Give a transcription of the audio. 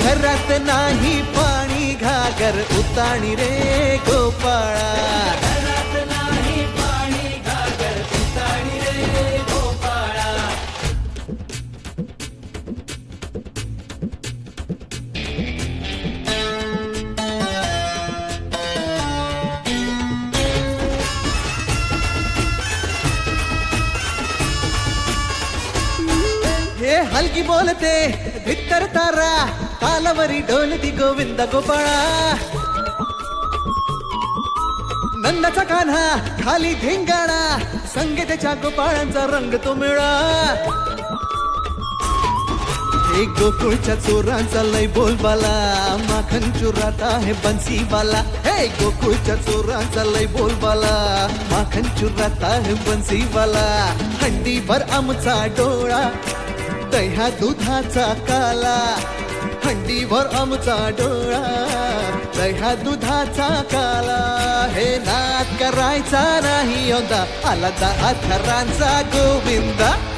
घरात नाही पाणी घागर उताणी रे गोपाळा. घरात नाही पाणी घागर पिताळी रे गोपाळा. हे हलकी बोलते. भित्तर तारा तालावरी ढोलती गोविंद गोपाळा. नंदाचा कान्हा खाली धिंगाणा संगीताच्या गोपाळांचा रंग तो मिळा. हे गोकुळच्या चोरांचा लय बोलबाला माखन चुरात आहे बन्सीवाला हे गोकुळच्या चोरांचा लय बोलबाला माखन चुरात आहे बन्सीवाला हंडीभर आमचा डोळा दह्या दुधाचा काला. हंडीभर आमचा डोळा. दह्या दुधाचा काला. हे नाद करायचा नाही होता आला दहा अथरांचा गोविंदा.